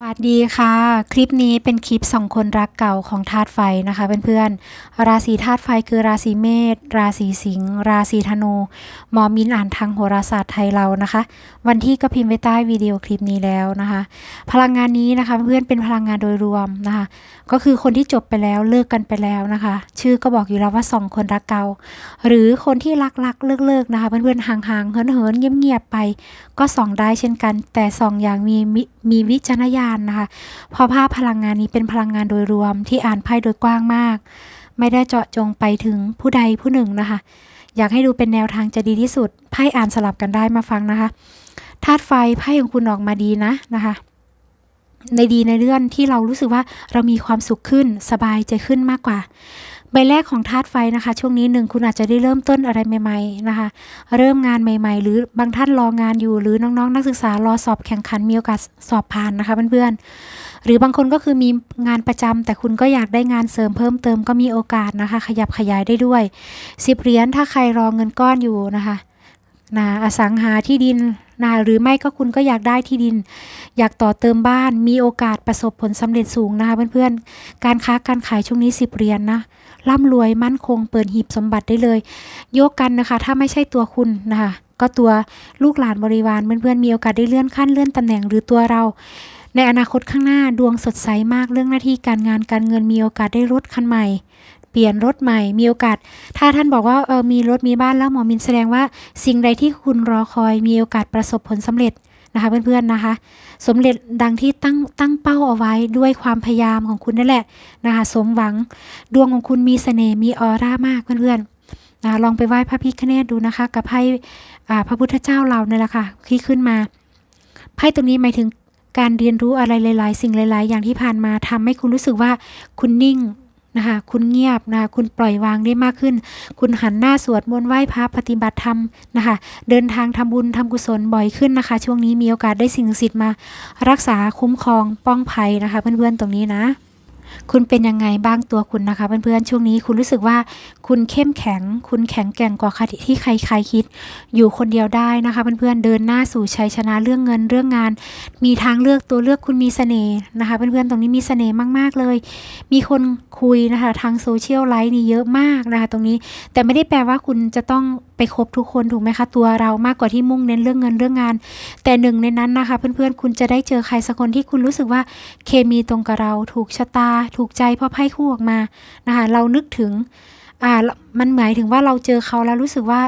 สวัสดีค่ะ คลิปนี้เป็นคลิปสองคนรักเก่าของธาตุไฟนะคะเพื่อนๆราศีธาตุไฟคือราศีเมษราศีสิงห์ราศีธนูหมอมินอ่านทางโหราศาสตร์ไทยเรานะคะ วันที่ก็พิมพ์ไว้ใต้วิดีโอคลิปนี้แล้วนะคะ พลังงานนี้นะคะเพื่อนเป็นพลังงานโดยรวมนะคะ ก็คือคนที่จบไปแล้วเลิกกันไปแล้วนะคะ ชื่อก็บอกอยู่แล้วว่าสองคนรักเก่าหรือคนที่รักๆเลิกๆนะคะเพื่อนๆห่างๆเหินๆเงียบๆไป ก็ส่องได้เช่นกัน แต่ส่องอย่างมี มีวิจารณญาณนะคะเพราะภาพพลังงานนี้เป็นพลังงานโดยรวมที่อ่านไพ่โดยกว้างมาก ไม่ได้เจาะจงไปถึงผู้ใดผู้หนึ่งนะคะ อยากให้ดูเป็นแนวทางจะดีที่สุดไพ่อ่านสลับกันได้มาฟังนะคะธาตุไฟไพ่ของคุณออกมาดีนะนะคะ ในดีในเรื่องที่เรารู้สึกว่าเรามีความสุขขึ้นสบายใจขึ้นมากกว่า ใบแรกของธาตุไฟนะคะ ช่วงนี้หนึ่งคุณอาจจะได้เริ่มต้นอะไรใหม่ๆนะคะ เริ่มงานใหม่ ๆ หรือบางท่านรองานอยู่ หรือน้องๆ นักศึกษารอสอบแข่งขันมีโอกาสสอบผ่านนะคะเพื่อนๆหรือบางคนก็คือมีงานประจำแต่คุณก็อยากได้งานเสริมเพิ่มเติมก็มีโอกาสนะคะ ขยับขยายได้ด้วยสิบเหรียญถ้าใครรอเงินก้อนอยู่นะคะนะอสังหาที่ดินนะหรือไม่ก็คุณก็อยากได้ที่ดิน อยากต่อเติมบ้านมีโอกาสประสบผลสำเร็จสูงนะคะเพื่อนๆ การค้าการขายช่วงนี้สิบเหรียญนะ ร่ำรวยมั่นคงเปิดหีบสมบัติได้เลย โยกกันนะคะ ถ้าไม่ใช่ตัวคุณนะคะก็ตัวลูกหลานบริวารเพื่อนๆมีโอกาสได้เลื่อนขั้นเลื่อนตำแหน่งหรือตัวเรา ในอนาคตข้างหน้าดวงสดใสมากเรื่องหน้าที่การงานการเงินมีโอกาสได้รถคันใหม่ เปลี่ยนรถใหม่มีโอกาส ถ้าท่านบอกว่าเออมีรถมีบ้านแล้วหมอมินแสดงว่า สิ่งใดที่คุณรอคอยมีโอกาสประสบผลสำเร็จ นะคะเพื่อนๆนะคะ สมเร็จดังที่ตั้งตั้งเป้าเอาไว้ด้วยความพยายามของคุณนั่นแหละนะคะสมหวังดวงของคุณมีเสน่ห์มีออร่ามากเพื่อนๆนะลองไปไหว้พระพิฆเนศดูนะคะ กับไพ่อ่าพระพุทธเจ้าเราเนี่ยแหละค่ะที่ขึ้นมาไพ่ตรงนี้หมายถึงการเรียนรู้อะไรหลาย ๆ สิ่งหลาย ๆ อย่างที่ผ่านมาทำให้คุณรู้สึกว่าคุณนิ่ง นะคะ คุณเงียบนะคะคุณปล่อยวางได้มากขึ้น คุณหันหน้าสวดมนต์ไหว้พระปฏิบัติธรรมนะคะ เดินทางทำบุญทำกุศลบ่อยขึ้นนะคะ ช่วงนี้มีโอกาสได้สิ่งศักดิ์สิทธิ์มา รักษาคุ้มครองป้องภัยนะคะ เพื่อนๆตรงนี้นะ คุณเป็นยังไงบ้างตัวคุณนะคะเพื่อนๆช่วงนี้คุณรู้สึกว่าคุณเข้มแข็ง คุณแข็งแกร่งกว่าที่ใครๆคิด อยู่คนเดียวได้นะคะเพื่อนๆเดินหน้าสู่ชัยชนะเรื่องเงินเรื่องงาน มีทางเลือกตัวเลือกคุณมีเสน่ห์นะคะเพื่อนๆตรงนี้มีเสน่ห์มากๆเลย มีคนคุยนะคะทางโซเชียลไลฟ์นี่เยอะมากนะคะตรงนี้แต่ไม่ได้แปลว่าคุณจะต้องไปคบทุกคนถูกไหมคะตัวเรามากกว่าที่มุ่งเน้นเรื่องเงินเรื่องงาน แต่หนึ่งในนั้นนะคะเพื่อนๆคุณจะได้เจอใครสักคนที่คุณรู้สึกว่าเคมีตรงกับเราถูกชะตาถูกใจพราะไพ่คู่ออกมานะคะเรานึกถึงอ่ามันหมายถึงว่าเราเจอเขาแล้วรู้สึกว่า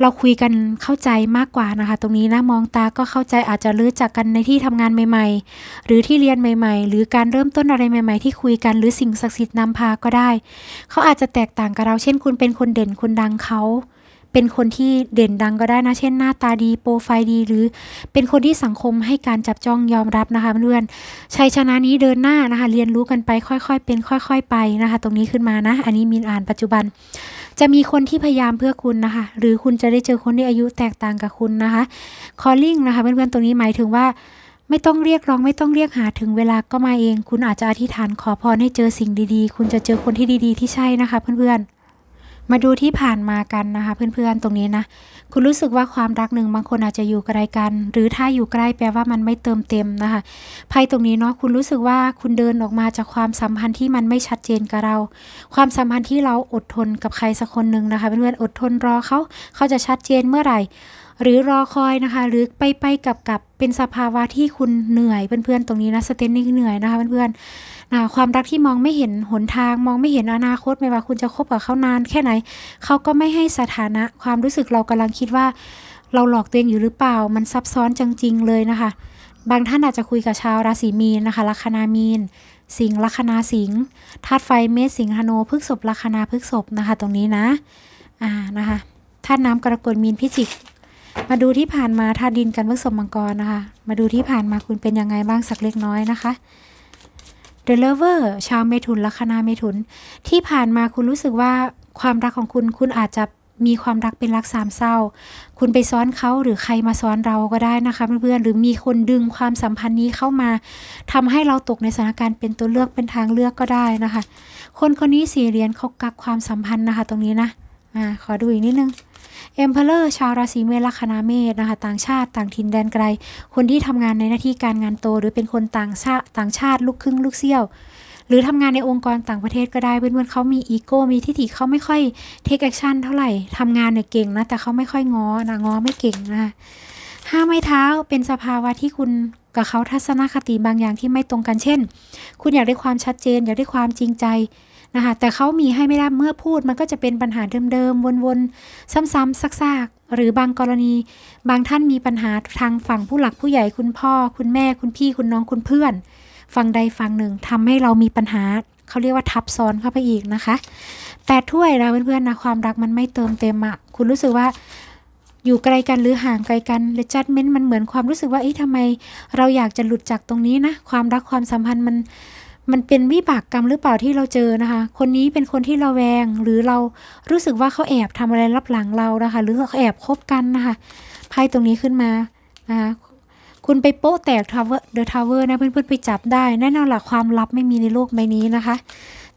เราคุยกันเข้าใจมากกว่านะคะ ตรงนี้นะมองตาก็เข้าใจอาจจะรู้จักกันในที่ทำงานใหม่ ๆ หรือที่เรียนใหม่ ๆ หรือการเริ่มต้นอะไรใหม่ ๆ ที่คุยกันหรือสิ่งศักดิ์สิทธิ์นำพาก็ได้ เขาอาจจะแตกต่างกับเราเช่น คุณเป็นคนเด่นคนดังเขา เป็นคนที่เด่นดังก็ได้นะ เช่นหน้าตาดีโปรไฟล์ดี หรือเป็นคนที่สังคมให้การจับจ้องยอมรับนะคะเพื่อนชัยชนะนี้เดินหน้านะคะ เรียนรู้กันไปค่อยๆ เป็นค่อย ๆ ไปนะคะ ตรงนี้ขึ้นมานะ อันนี้มินอ่านปัจจุบัน จะมีคนที่พยายามเพื่อคุณนะคะ หรือคุณจะได้เจอคนที่อายุแตกต่างกับคุณนะคะ calling นะคะเพื่อนๆตรงนี้หมายถึงว่าไม่ต้องเรียกร้องไม่ต้องเรียกหาถึงเวลาก็มาเอง คุณอาจจะอธิษฐานขอพรให้เจอสิ่งดีๆ คุณจะเจอคนที่ดีๆ ที่ใช่นะคะเพื่อนๆ มาดูที่ผ่านมากันนะคะ เพื่อนๆตรงนี้นะ คุณรู้สึกว่าความรักหนึ่งบางคนอาจจะอยู่ไกลกัน หรือถ้าอยู่ใกล้แปลว่ามันไม่เติมเต็มนะคะไพ่ตรงนี้เนาะคุณรู้สึกว่าคุณเดินออกมาจากความสัมพันธ์ที่มันไม่ชัดเจนกับเรา ความสัมพันธ์ที่เราอดทนกับใครสักคนหนึ่งนะคะเพื่อนๆอดทนรอเขาเขาจะชัดเจนเมื่อไหร่หรือรอคอยนะคะ หรือไปไปกับกับเป็นสภาวะที่คุณเหนื่อยเพื่อนๆตรงนี้นะสเตนนี่เหนื่อยนะคะเพื่อนๆนะความรักที่มองไม่เห็นหนทาง มองไม่เห็นอนาคตไม่ว่าคุณจะคบกับเขานานแค่ไหนเขาก็ไม่ให้สถานะความรู้สึกเรากำลังคิดว่า เราหลอกตัวเองอยู่หรือเปล่า มันซับซ้อนจริงๆเลยนะคะ บางท่านอาจจะคุยกับชาวราศีมีนนะคะลัคนามีนสิงห์ลัคนาสิงห์ธาตุไฟเมษสิงหโนพฤกษบลัคนาพฤกษบนะคะ ตรงนี้นะอ่านะคะธาตุน้ำกรกฎมีนพิจิก มาดูที่ผ่านมาธาตุดินกันพฤกษมังกรนะคะ มาดูที่ผ่านมาคุณเป็นยังไงบ้างสักเล็กน้อยนะคะ The Lover ชาวเมถุนลัคนาเมถุน ที่ผ่านมาคุณรู้สึกว่าความรักของคุณคุณอาจจะมีความรักเป็นรักสามเศร้า คุณไปซ้อนเขาหรือใครมาซ้อนเราก็ได้นะคะเพื่อนๆ หรือมีคนดึงความสัมพันธ์นี้เข้ามาทำให้เราตกในสถานการณ์เป็นตัวเลือกเป็นทางเลือกก็ได้นะคะ คนคนนี้สี่เหรียญเขากักความสัมพันธ์นะคะ ตรงนี้นะ อ่า ขอดูอีกนิดนึง เอ็มเพลอร์ชาวราศีเมษลัคนาเมษนะคะต่างชาติต่างถิ่นแดนไกล คนที่ทำงานในหน้าที่การงานโต หรือเป็นคนต่างชาติต่างชาติลูกครึ่งลูกเซี่ยว หรือทำงานในองค์กรต่างประเทศก็ได้เพื่อนๆเขามีอีโก้มีทิฐิเขาไม่ค่อยเทคแอคชั่นเท่าไหร่ทำงานเนี่ยเก่งนะแต่เขาไม่ค่อยง้อนะง้อไม่เก่งนะคะห้าไม้เท้าเป็นสภาวะที่คุณกับเขาทัศนคติบางอย่างที่ไม่ตรงกันเช่น คุณอยากได้ความชัดเจน อยากได้ความจริงใจ นะคะแต่เขามีให้ไม่ได้เมื่อพูดมันก็จะเป็นปัญหาเดิมๆวนๆซ้ำๆซักๆ หรือบางกรณี บางท่านมีปัญหาทางฝั่งผู้หลักผู้ใหญ่คุณพ่อ คุณแม่คุณพี่คุณน้องคุณเพื่อน ฝั่งใดฝั่งหนึ่งทำให้เรามีปัญหาเขาเรียกว่าทับซ้อนเข้าไปอีกนะคะแปดถ้วยนะเพื่อนๆนะความรักมันไม่เติมเต็มอะคุณรู้สึกว่าอยู่ไกลกันหรือห่างไกลกันหรือจัดเม้นมันเหมือนความรู้สึกว่าเอ๊ะทำไม เราอยากจะหลุดจากตรงนี้นะ ความรักความสัมพันธ์มัน มันเป็นวิบากกรรมหรือเปล่าที่เราเจอนะคะ คนนี้เป็นคนที่เราแวง หรือเรารู้สึกว่าเขาแอบทำอะไรรับหลังเรานะคะ หรือเขาแอบคบกันนะคะไพ่ตรงนี้ขึ้นมานะคะคุณไปโป๊ะแตกทาวเวอร์เดอะทาวเวอร์นะเพื่อนๆไปจับได้แน่นอนหละความลับไม่มีในโลกใบนี้นะคะ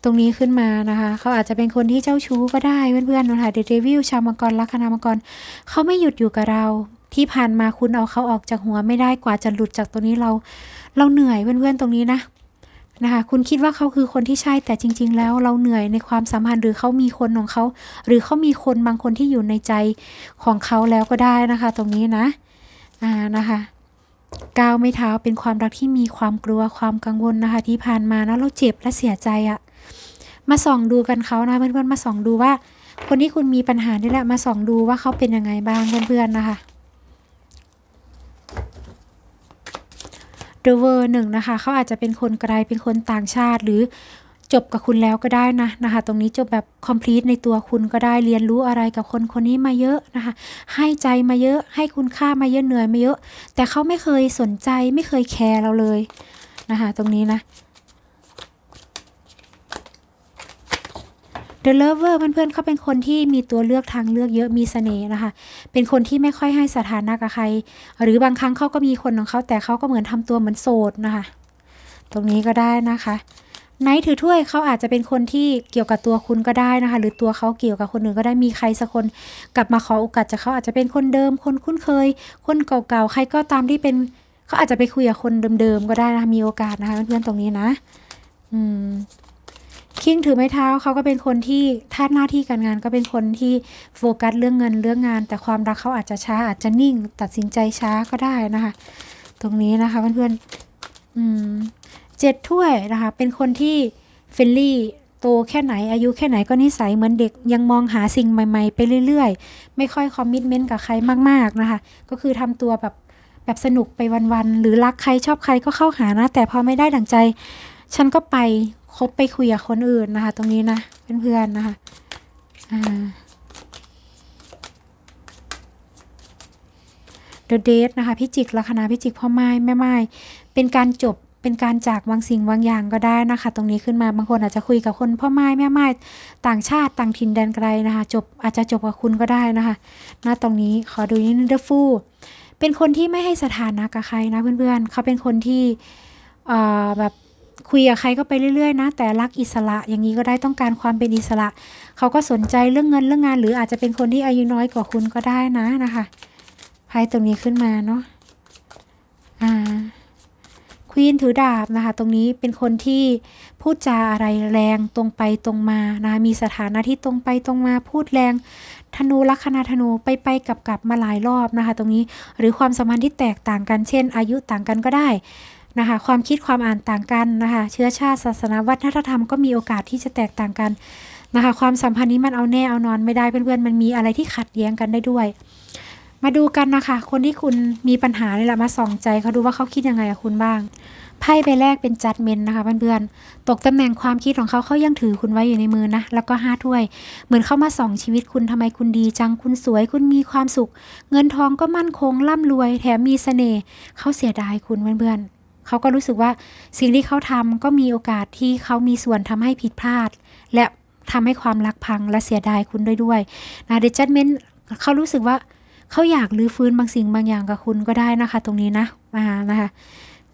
ตรงนี้ขึ้นมานะคะ เขาอาจจะเป็นคนที่เจ้าชู้ก็ได้เพื่อนๆนะคะเดเดวิลชาวมังกรลัคนามังกรเขาไม่หยุดอยู่กับเราที่ผ่านมาคุณเอาเขาออกจากหัวไม่ได้กว่าจะหลุดจากตรงนี้เรา เราเหนื่อยเพื่อนๆตรงนี้นะ นะคะคุณคิดว่าเขาคือคนที่ใช่แต่จริง ๆ แล้วเราเหนื่อยในความสัมพันธ์หรือเขามีคนของเขา หรือเขามีคนบางคนที่อยู่ในใจของเขาแล้วก็ได้นะคะ ตรงนี้นะอ่านะคะก้าวไม่เท้าเป็นความรักที่มีความกลัวความกังวลนะคะ ที่ผ่านมานะเราเจ็บและเสียใจอะมาส่องดูกันเขานะเพื่อนๆมาส่องดูว่า คนที่คุณมีปัญหานี่แหละมาส่องดูว่าเขาเป็นยังไงบ้างเพื่อนๆนะคะ เดเวอร์หนึ่งนะคะเขาอาจจะเป็นคนไกลเป็นคนต่างชาติหรือจบกับคุณแล้วก็ได้นะนะคะ ตรงนี้จบแบบ complete ในตัวคุณก็ได้เรียนรู้อะไรกับคนคนนี้มาเยอะนะคะ ให้ใจมาเยอะให้คุณค่ามาเยอะเหนื่อยมาเยอะ แต่เขาไม่เคยสนใจไม่เคยแคร์เราเลยนะคะ ตรงนี้นะ The Lover เพื่อนๆเขาเป็นคนที่มีตัวเลือกทางเลือกเยอะมีเสน่ห์นะคะ เป็นคนที่ไม่ค่อยให้สถานะกับใคร หรือบางครั้งเขาก็มีคนของเขาแต่เขาก็เหมือนทำตัวเหมือนโสดนะคะ ตรงนี้ก็ได้นะคะไนท์ถือถ้วยเขาอาจจะเป็นคนที่เกี่ยวกับตัวคุณก็ได้นะคะ หรือตัวเขาเกี่ยวกับคนอื่นก็ได้มีใครสักคน กลับมาขอโอกาสจากเขาอาจจะเป็นคนเดิม คนคุ้นเคย คนเก่าๆใครก็ตามที่เป็นเขาอาจจะไปคุยกับคนเดิมๆก็ได้นะะมีโอกาสนะคะเพื่อนๆตรงนี้นะ อืม คิงถือไม้เท้าเขาก็เป็นคนที่ท่าหน้าที่การงานก็เป็นคนที่โฟกัสเรื่องเงินเรื่องงาน แต่ความรักเขาอาจจะช้าอาจจะนิ่ง ตัดสินใจช้าก็ได้นะคะ ตรงนี้นะคะเพื่อนๆอืมเจ็ดถ้วยนะคะ เป็นคนที่เฟรนลี่โตแค่ไหนอายุแค่ไหนก็นิสัยเหมือนเด็กยังมองหาสิ่งใหม่ ๆ ไปเรื่อยๆ ไม่ค่อยคอมมิชเมนต์กับใครมากๆนะคะ ก็คือทำตัวแบบแบบสนุกไปวันๆ หรือรักใครชอบใครก็เข้าหานะ แต่พอไม่ได้ดั่งใจ ฉันก็ไป คบไปคุยกับคนอื่นนะคะ ตรงนี้นะเพื่อนๆนะคะอ่า The Date นะคะพิจิกลัคนาพิจิกพ่อไม้แม่ไม้เป็นการจบเป็นการจากบางสิ่งบางอย่างก็ได้นะคะ ตรงนี้ขึ้นมาบางคนอาจจะคุยกับคนพ่อไม้แม่ไม้ต่างชาติต่างถิ่นแดนไกลนะคะ จบอาจจะจบกับคุณก็ได้นะคะหน้าตรงนี้ขอดูนิดนึงเดฟูเป็นคนที่ไม่ให้สถานะกับใครนะเพื่อนๆเขาเป็นคนที่เอ่อแบบ คุยกับใครก็ไปเรื่อยๆ นะ แต่รักอิสระอย่างนี้ก็ได้ต้องการความเป็นอิสระ เขาก็สนใจเรื่องเงินเรื่องงาน หรืออาจจะเป็นคนที่อายุน้อยกว่าคุณก็ได้นะนะคะไพ่ตรงนี้ขึ้นมาเนาะอ่าควีนถือดาบนะคะ ตรงนี้เป็นคนที่พูดจาอะไรแรงตรงไปตรงมานะมีสถานะที่ตรงไปตรงมาพูดแรงธนูลัคนาธนูไปไปกลับกลับมาหลายรอบนะคะ ตรงนี้หรือความสัมพันธ์ที่แตกต่างกันเช่น อายุต่างกันก็ได้ นะคะความคิดความอ่านต่างกันนะคะเชื้อชาติศาสนาวัฒนธรรมก็มีโอกาสที่จะแตกต่างกันนะคะความสัมพันธ์นี้มันเอาแน่เอานอนไม่ได้เพื่อนๆมันมีอะไรที่ขัดแย้งกันได้ด้วย มาดูกันนะคะ คนที่คุณมีปัญหาเนี่ยแหละมาส่องใจเขาดูว่าเขาคิดยังไงกับคุณบ้างไพ่ใบแรกเป็นจัดเมนนะคะเพื่อนๆ ตกตำแหน่งความคิดของเขาเขายังถือคุณไว้อยู่ในมือนะ แล้วก็ห้าถ้วย เหมือนเข้ามาส่องชีวิตคุณทำไมคุณดีจัง คุณสวย คุณมีความสุข เงินทองก็มั่นคงร่ำรวย แถมมีเสน่ห์เขาเสียดายคุณเพื่อนๆ เขาก็รู้สึกว่าสิ่งที่เขาทำก็มีโอกาสที่เขามีส่วนทำให้ผิดพลาด และทำให้ความรักพังและเสียดายคุณด้วยด้วยนะเดจัดเมนเขารู้สึกว่าเขาอยากรื้อฟื้นบางสิ่งบางอย่างกับคุณก็ได้นะคะ ตรงนี้นะมานะคะ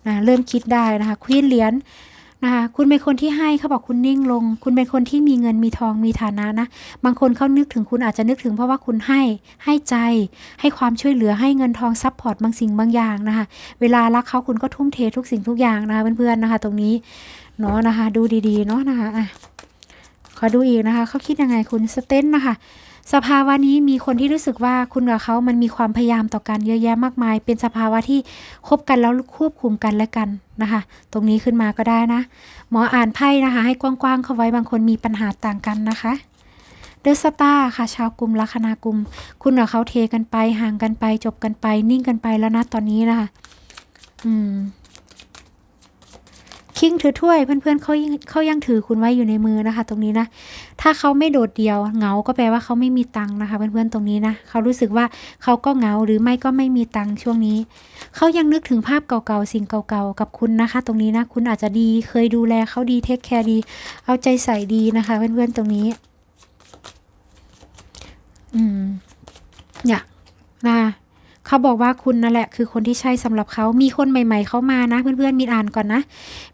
นะเริ่มคิดได้นะคะควีนเหรียญ นะคะคุณเป็นคนที่ให้เขาบอกคุณนิ่งลง คุณเป็นคนที่มีเงินมีทองมีฐานะนะ บางคนเขานึกถึงคุณอาจจะนึกถึงเพราะว่าคุณให้ให้ใจ ให้ความช่วยเหลือให้เงินทองซัพพอร์ตบางสิ่งบางอย่างนะคะเวลารักเขาคุณก็ทุ่มเททุกสิ่งทุกอย่างนะคะเพื่อนๆนะคะ ตรงนี้เนาะนะคะ ดูดีๆเนาะนะคะอะขอดูอีกนะคะเขาคิดยังไงคุณสเตนนะคะ สภาวะนี้มีคนที่รู้สึกว่าคุณกับเขามันมีความพยายามต่อกันเยอะแยะมากมาย เป็นสภาวะที่คบกันแล้วควบคุมกันและกันนะคะ ตรงนี้ขึ้นมาก็ได้นะ หมออ่านไพ่นะคะ ให้กว้างๆเข้าไว้บางคนมีปัญหาต่างกันนะคะเดอะสตาร์ค่ะ ชาวกลุ่มลัคนากลุ่ม คุณกับเขาเทกันไปห่างกันไปจบกันไป นิ่งกันไปแล้วนะตอนนี้นะคะ อืม คิงถือถ้วยเพื่อนๆเขายังเขายังถือคุณไว้อยู่ในมือนะคะ ตรงนี้นะ ถ้าเขาไม่โดดเดี่ยวเหงาก็แปลว่าเขาไม่มีตังค์นะคะเพื่อนๆตรงนี้นะเขารู้สึกว่าเขาก็เหงาหรือไม่ก็ไม่มีตังค์ช่วงนี้เขายังนึกถึงภาพเก่าๆสิ่งเก่าๆกับคุณนะคะ ตรงนี้นะคุณอาจจะดีเคยดูแลเขาดีเทคแคร์ดี เอาใจใส่ดีนะคะเพื่อนๆตรงนี้ อืมเนี่ยนะ เขาบอกว่าคุณนั่นแหละคือคนที่ใช่สำหรับเขามีคนใหม่ ๆเข้ามานะ เพื่อนๆมีอ่านก่อนนะ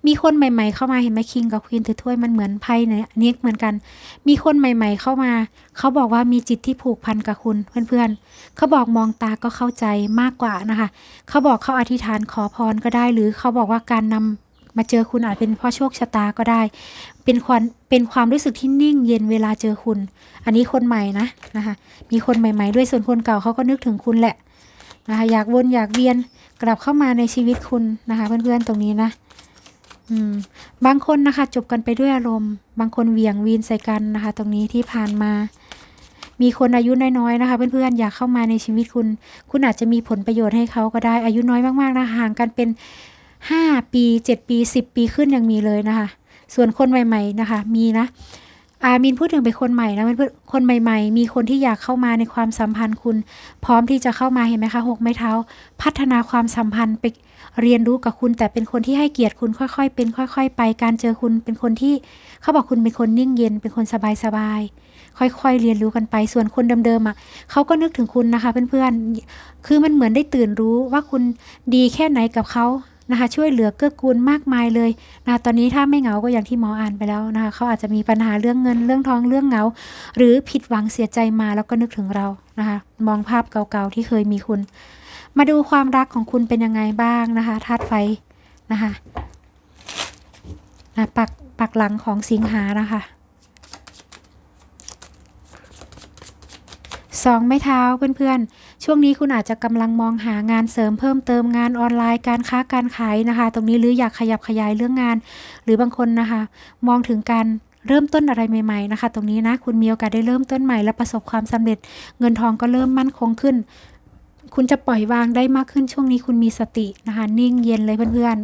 มีคนใหม่ ๆ เข้ามาเห็นไหมคิงกับควีนถือถ้วยมันเหมือนไพ่เนี่ยอันนี้เหมือนกัน มีคนใหม่ ๆ เข้ามา เขาบอกว่ามีจิตที่ผูกพันกับคุณเพื่อนๆเขาบอกมองตาก็เข้าใจมากกว่านะคะ เขาบอกเขาอธิษฐานขอพรก็ได้ หรือเขาบอกว่าการนำมาเจอคุณอาจเป็นเพราะโชคชะตาก็ได้ เป็นความเป็นความรู้สึกที่นิ่งเย็นเวลาเจอคุณ อันนี้คนใหม่นะนะคะ มีคนใหม่ ๆ ด้วยส่วนคนเก่าเขาก็นึกถึงคุณแหละ นะคะอยากวนอยากเวียนกลับเข้ามาในชีวิตคุณนะคะ เพื่อนๆตรงนี้นะอืมบางคนนะคะจบกันไปด้วยอารมณ์ บางคนเหวี่ยงวีนใส่กันนะคะ ตรงนี้ที่ผ่านมา มีคนอายุน้อยๆนะคะ เพื่อนๆอยากเข้ามาในชีวิตคุณ คุณอาจจะมีผลประโยชน์ให้เขาก็ได้อายุน้อยมากๆนะห่างกันเป็นห้าปีเจ็ดปีสิบปีขึ้นยังมีเลยนะคะ ส่วนคนใหม่ ๆนะคะ มีนะ อามินพูดถึงเป็นคนใหม่นะเพื่อนคนใหม่ ๆ มีคนที่อยากเข้ามาในความสัมพันธ์คุณ พร้อมที่จะเข้ามาเห็นไหมคะหกไม้เท้า พัฒนาความสัมพันธ์ไปเรียนรู้กับคุณ แต่เป็นคนที่ให้เกียรติคุณค่อยๆ เป็นค่อย ๆ ไปการเจอคุณเป็นคนที่เขาบอกคุณเป็นคนนิ่งเย็น เป็นคนสบายๆค่อยๆ เรียนรู้กันไปส่วนคนเดิมๆอะเขาก็นึกถึงคุณนะคะเพื่อนๆคือมันเหมือนได้ตื่นรู้ว่าคุณดีแค่ไหนกับเขา นะคะ ช่วยเหลือเกื้อกูลมากมายเลยนะตอนนี้ถ้าไม่เหงาก็อย่างที่หมออ่านไปแล้วนะคะเขาอาจจะมีปัญหาเรื่องเงินเรื่องทองเรื่องเหงา หรือผิดหวังเสียใจมาแล้วก็นึกถึงเรานะคะ มองภาพเก่าๆที่เคยมีคุณ มาดูความรักของคุณเป็นยังไงบ้างนะคะธาตุไฟนะคะนะปักปักหลังของสิงหานะคะสองไม้เท้าเพื่อนๆ ช่วงนี้คุณอาจจะกำลังมองหางานเสริมเพิ่มเติมงานออนไลน์การค้าการขายนะคะ ตรงนี้หรืออยากขยับขยายเรื่องงาน หรือบางคนนะคะ มองถึงการเริ่มต้นอะไรใหม่ๆนะคะ ตรงนี้นะคุณมีโอกาสได้เริ่มต้นใหม่และประสบความสำเร็จ เงินทองก็เริ่มมั่นคงขึ้น คุณจะปล่อยวางได้มากขึ้นช่วงนี้คุณมีสตินะคะ นิ่งเย็นเลยเพื่อน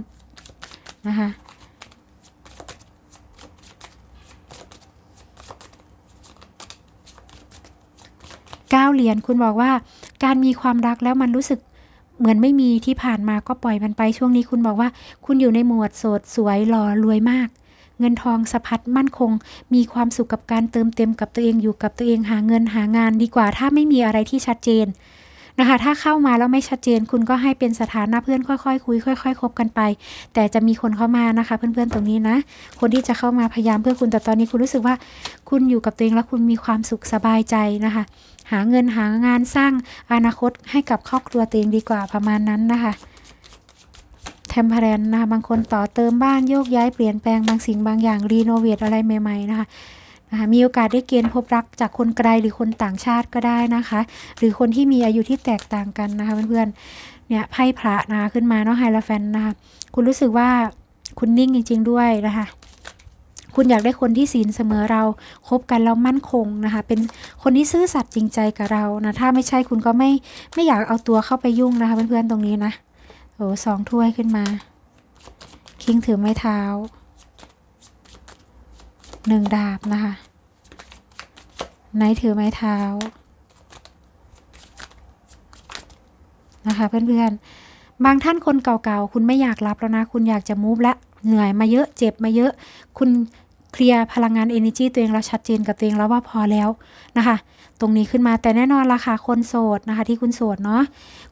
ๆนะคะก้าวเหรียญคุณบอกว่า การมีความรักแล้วมันรู้สึกเหมือนไม่มีที่ผ่านมาก็ปล่อยมันไปช่วงนี้คุณบอกว่า คุณอยู่ในหมวดโสดสวยหล่อรวยมาก เงินทองสะพัดมั่นคง มีความสุขกับการเติมเต็มกับตัวเองอยู่กับตัวเองหาเงินหางานดีกว่า ถ้าไม่มีอะไรที่ชัดเจน นะคะ ถ้าเข้ามาแล้วไม่ชัดเจนคุณก็ให้เป็นสถานะเพื่อนค่อยๆคุย ค่อยๆคบกันไป แต่จะมีคนเข้ามานะคะ เพื่อนๆตรงนี้นะ คนที่จะเข้ามาพยายามเพื่อคุณแต่ตอนนี้คุณรู้สึกว่า คุณอยู่กับตัวเองแล้วคุณมีความสุขสบายใจนะคะ หาเงินหางานสร้างอนาคตให้กับครอบครัวตัวเองดีกว่าประมาณนั้นนะคะเทมเพลนนะคะบางคนต่อเติมบ้านโยกย้ายเปลี่ยนแปลงบางสิ่งบางอย่างรีโนเวทอะไรใหม่ ๆ นะคะ มีโอกาสได้เกณฑ์พบรักจากคนไกลหรือคนต่างชาติก็ได้นะคะ หรือคนที่มีอายุที่แตกต่างกันนะคะเพื่อนๆเนี่ยไพ่พระนะคะขึ้นมาเนาะไฮลาแฟนนะคะคุณรู้สึกว่าคุณนิ่งจริง ๆ ด้วยนะคะคุณอยากได้คนที่ศีลเสมอเราคบกันแล้วมั่นคงนะคะ เป็นคนที่ซื่อสัตย์จริงใจกับเรานะ ถ้าไม่ใช่คุณก็ไม่ไม่อยากเอาตัวเข้าไปยุ่งนะคะ เพื่อนๆตรงนี้นะ โอ้สองถ้วยขึ้นมา คิงถือไม้เท้าหนึ่งดาบนะคะ ไนท์ถือไม้เท้านะคะเพื่อนๆ บางท่านคนเก่าๆ คุณไม่อยากรับแล้วนะ คุณอยากจะมูฟและเหนื่อยมาเยอะเจ็บมาเยอะ คุณเคลียร์พลังงาน energy ตัวเองแล้วชัดเจนกับตัวเองแล้วว่าพอแล้วนะคะ ตรงนี้ขึ้นมาแต่แน่นอนราคาคนโสดนะคะ ที่คุณโสดเนาะ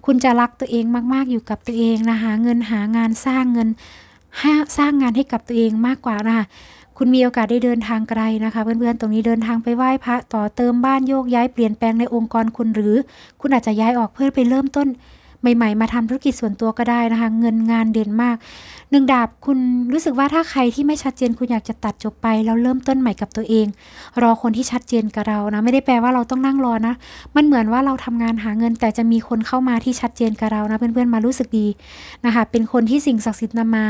คุณจะรักตัวเองมากๆอยู่กับตัวเองนะคะเงินหางานสร้างเงินห้สร้างงานให้กับตัวเองมากกว่านะคะ คุณมีโอกาสได้เดินทางไกลนะคะ เพื่อนๆ ตรงนี้เดินทางไปไหว้พระต่อเติมบ้านโยกย้ายเปลี่ยนแปลงในองค์กรคุณหรือ คุณอาจจะย้ายออกเพื่อไปเริ่มต้น ใหม่ๆ มาทำธุรกิจส่วนตัวก็ได้นะคะ เงินงานเด่นมากหนึ่งดาบคุณรู้สึกว่าถ้าใครที่ไม่ชัดเจนคุณอยากจะตัดจบไป แล้วเริ่มต้นใหม่กับตัวเอง รอคนที่ชัดเจนกับเรานะ ไม่ได้แปลว่าเราต้องนั่งรอนะ มันเหมือนว่าเราทำงานหาเงิน แต่จะมีคนเข้ามาที่ชัดเจนกับเรานะเพื่อนๆมารู้สึกดีนะคะ เป็นคนที่สิ่งศักดิ์สิทธิ์นำมา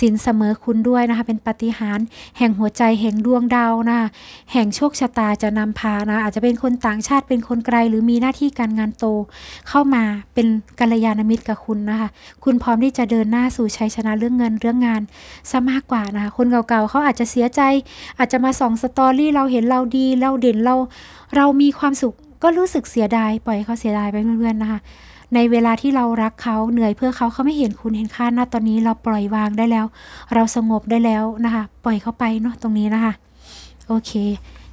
สินเสมอคุณด้วยนะคะ เป็นปฏิหารแห่งหัวใจแห่งดวงดาวนะคะแห่งโชคชะตาจะนำพานะอาจจะเป็นคนต่างชาติเป็นคนไกลหรือมีหน้าที่การงานโตเข้ามาเป็นกัลยาณมิตรกับคุณนะคะ คุณพร้อมที่จะเดินหน้าสู่ชัยชนะเรื่องเงินเรื่องงานซะมากกว่านะคะ คนเก่าๆเขาอาจจะเสียใจ อาจจะมาส่องสตอรี่เราเห็นเราดีเราเด่นเรา เรามีความสุขก็รู้สึกเสียดาย ปล่อยเขาเสียดายไปเพื่อนๆนะคะในเวลาที่เรารักเขาเหนื่อยเพื่อเขาเขาไม่เห็นคุณเห็นค่าณตอนนี้เราปล่อยวางได้แล้ว เราสงบได้แล้วนะคะ ปล่อยเขาไปเนาะตรงนี้นะคะ โอเค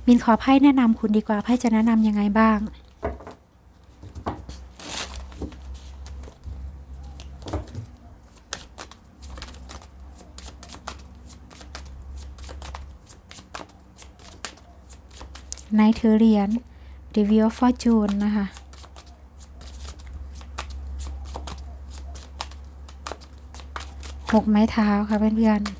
มินขอไพ่แนะนำคุณดีกว่าไพ่จะแนะนำยังไงบ้าง ในเธอเหรียญ The Wheel of Fortune นะคะ หกไม้เท้าค่ะเพื่อนๆ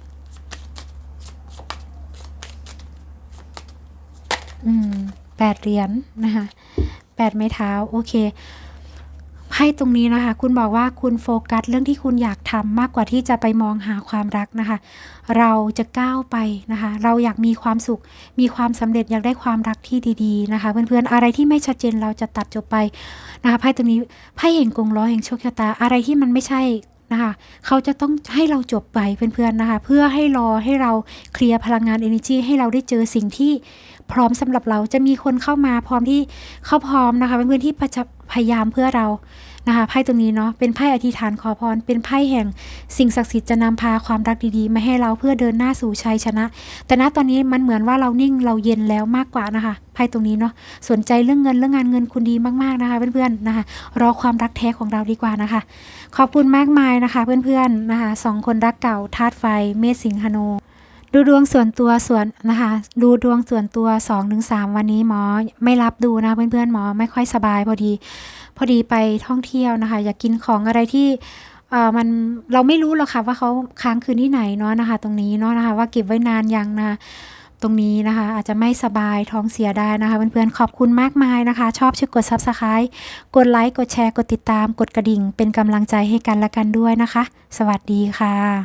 อืมแปดเหรียญนะคะแปดไม้เท้า โอเคไพ่ตรงนี้นะคะ คุณบอกว่าคุณโฟกัสเรื่องที่คุณอยากทำมากกว่าที่จะไปมองหาความรักนะคะ เราจะก้าวไปนะคะ เราอยากมีความสุข มีความสำเร็จอยากได้ความรักที่ดีๆนะคะ เพื่อนๆอะไรที่ไม่ชัดเจนเราจะตัดจบไปนะคะไพ่ตรงนี้ไพ่เห็นกงล้อแห่งโชคชะตาอะไรที่มันไม่ใช่นะคะเขาจะต้องให้เราจบไปเพื่อนๆนะคะ เพื่อให้รอให้เราเคลียร์พลังงาน energy ให้เราได้เจอสิ่งที่พร้อมสำหรับเราจะมีคนเข้ามาพร้อมที่เขาพร้อมนะคะเพื่อนๆที่จะพยายามเพื่อเรา นะคะไพ่ตรงนี้เนาะเป็นไพ่อธิษฐานขอพร เป็นไพ่แห่งสิ่งศักดิ์สิทธิ์จะนำพาความรักดีๆ มาให้เราเพื่อเดินหน้าสู่ชัยชนะ แต่ณตอนนี้มันเหมือนว่าเรานิ่งเราเย็นแล้วมากกว่านะคะไพ่ตรงนี้เนาะสนใจเรื่องเงินเรื่องงานเงินคุณดีมากๆนะคะเพื่อนๆนะคะรอความรักแท้ของเราดีกว่านะคะ ขอบคุณมากมายนะคะ เพื่อนๆนะคะสองคนรักเก่าธาตุไฟเมษสิงหนู ดูดวงส่วนตัวส่วนนะคะ ดูดวงส่วนตัว 2-3 วันนี้หมอไม่รับดูนะเพื่อนๆหมอไม่ค่อยสบายพอดี พอดีไปท่องเที่ยวนะคะ อยากกินของอะไรที่เออมันเราไม่รู้หรอกค่ะว่าเขาค้างคืนที่ไหนเนาะนะคะ ตรงนี้เนาะนะคะว่าเก็บไว้นานยังนะคะตรงนี้นะคะ อาจจะไม่สบายท้องเสียได้นะคะเพื่อนๆขอบคุณมากมายนะคะ ชอบช่วยกด subscribe กดไลค์กดแชร์กดติดตาม กดกระดิ่ง เป็นกำลังใจให้กันและกันด้วยนะคะ สวัสดีค่ะ